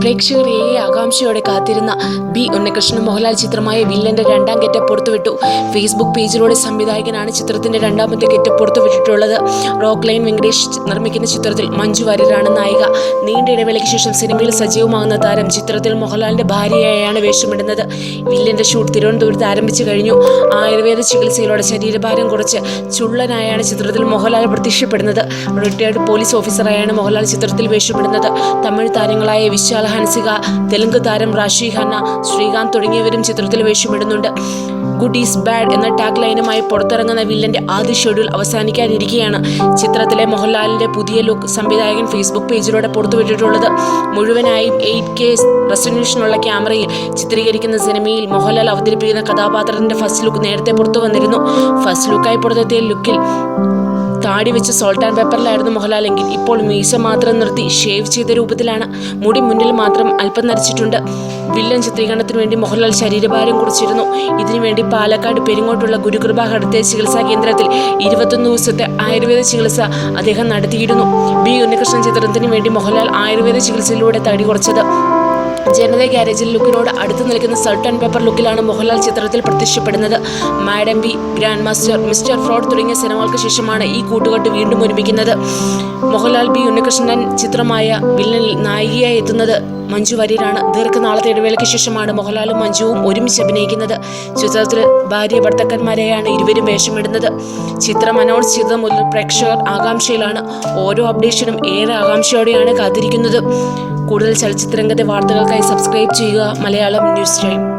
പ്രേക്ഷകർ ഏറെ ആകാംക്ഷയോടെ കാത്തിരുന്ന ബി ഉണ്ണികൃഷ്ണൻ മോഹൻലാൽ ചിത്രമായ വില്ലന്റെ രണ്ടാം ഗെറ്റപ്പ് പുറത്തുവിട്ടു. ഫേസ്ബുക്ക് പേജിലൂടെ സംവിധായകനാണ് ചിത്രത്തിന്റെ രണ്ടാമത്തെ ഗെറ്റപ്പ് പുറത്തുവിട്ടിട്ടുള്ളത്. റോക്ക് ലൈൻ വെങ്കടേഷ് നിർമ്മിക്കുന്ന ചിത്രത്തിൽ മഞ്ജു വാര്യരാണ് നായിക. നീണ്ട ഇടവേളയ്ക്ക് ശേഷം സിനിമയിൽ സജീവമാകുന്ന താരം ചിത്രത്തിൽ മോഹൻലാലിന്റെ ഭാര്യയായാണ് വേഷമിടുന്നത്. വില്ലന്റെ ഷൂട്ട് തിരുവനന്തപുരത്ത് ആരംഭിച്ചു കഴിഞ്ഞു. ആയുർവേദ ചികിത്സയിലൂടെ ശരീരഭാരം കുറച്ച് ചുള്ളനായാണ് ചിത്രത്തിൽ മോഹൻലാൽ പ്രത്യക്ഷപ്പെടുന്നത്. റിട്ടയർഡ് പോലീസ് ഓഫീസറായാണ് മോഹൻലാൽ ചിത്രത്തിൽ വേഷമിടുന്നത്. തമിഴ് താരങ്ങളായ ഹൻസിക തെലുങ്ക് താരം റാഷി ഖന്ന ശ്രീകാന്ത് തുടങ്ങിയവരും ചിത്രത്തിൽ വേഷമിടുന്നുണ്ട്. ഗുഡ് ഈസ് ബാഡ് എന്ന ടാഗ് ലൈനുമായി പുറത്തിറങ്ങുന്ന വില്ലന്റെ ആദ്യ ഷെഡ്യൂൾ അവസാനിക്കാനിരിക്കുകയാണ് ചിത്രത്തിലെ മോഹൻലാലിന്റെ പുതിയ ലുക്ക് സംവിധായകൻ ഫേസ്ബുക്ക് പേജിലൂടെ പുറത്തുവിട്ടിട്ടുള്ളത്. മുഴുവനായും എയ്റ്റ് കെ റെസൊല്യൂഷനുള്ള ക്യാമറയിൽ ചിത്രീകരിക്കുന്ന സിനിമയിൽ മോഹൻലാൽ അവതരിപ്പിക്കുന്ന കഥാപാത്രത്തിന്റെ ഫസ്റ്റ് ലുക്ക് നേരത്തെ പുറത്തു വന്നിരുന്നു ഫസ്റ്റ് ലുക്കായി പുറത്തെത്തിയ ലുക്കിൽ താടി വെച്ച് സോൾട്ട് ആൻഡ് പേപ്പറിലായിരുന്നു മോഹൻലാൽ എങ്കിൽ ഇപ്പോൾ മീശ മാത്രം നിർത്തി ഷേവ് ചെയ്ത രൂപത്തിലാണ്. മുടി മുന്നിൽ മാത്രം അല്പം നരച്ചിട്ടുണ്ട്. വില്ലൻ ചിത്രീകരണത്തിന് വേണ്ടി മോഹൻലാൽ ശരീരഭാരം കുറിച്ചിരുന്നു. ഇതിനുവേണ്ടി പാലക്കാട് പെരിങ്ങോട്ടുള്ള ഗുരുകൃപ ഹൃദയ ചികിത്സാ കേന്ദ്രത്തിൽ ഇരുപത്തൊന്ന് ദിവസത്തെ ആയുർവേദ ചികിത്സ അദ്ദേഹം നടത്തിയിരുന്നു. ബി ഉണ്ണികൃഷ്ണൻ ചിത്രത്തിന് വേണ്ടി മോഹൻലാൽ ആയുർവേദ ചികിത്സയിലൂടെ തടി കുറച്ചത്. ജനത ഗ്യാരേജിൽ ലുക്കിനോട് അടുത്ത് നിൽക്കുന്ന സൾട്ട് ആൻഡ് പേപ്പർ ലുക്കിലാണ് മോഹൻലാൽ ചിത്രത്തിൽ പ്രത്യക്ഷപ്പെടുന്നത്. Madam B grand master mister fraud തുടങ്ങിയ സിനിമകൾക്ക് ശേഷമാണ് ഈ കൂട്ടുകെട്ട് വീണ്ടും ഒരുമിക്കുന്നത്. മോഹൻലാൽ ബി ഉണ്ണികൃഷ്ണൻ ചിത്രമായ വില്ലനിൽ നായികയായി എത്തുന്നത് മഞ്ജു വാര്യരാണ്. ദീർഘനാളത്തെ ഇടവേളയ്ക്ക് ശേഷമാണ് മോഹൻലാലും മഞ്ജുവും ഒരുമിച്ച് അഭിനയിക്കുന്നത്. ചിത്രത്തിൽ ഭാര്യ ഭർത്തക്കന്മാരെയാണ് ഇരുവരും വേഷമിടുന്നത്. ചിത്രം അനൗൺസ് ചെയ്തത് മുതൽ പ്രേക്ഷകർ ആകാംക്ഷയിലാണ്. ഓരോ അപ്ഡേഷനും ഏറെ ആകാംക്ഷയോടെയാണ് കാത്തിരിക്കുന്നത്. കൂടുതൽ ചലച്ചിത്രരംഗത്തെ വാർത്തകൾക്കായി സബ്സ്ക്രൈബ് ചെയ്യുക. Malayalam news time.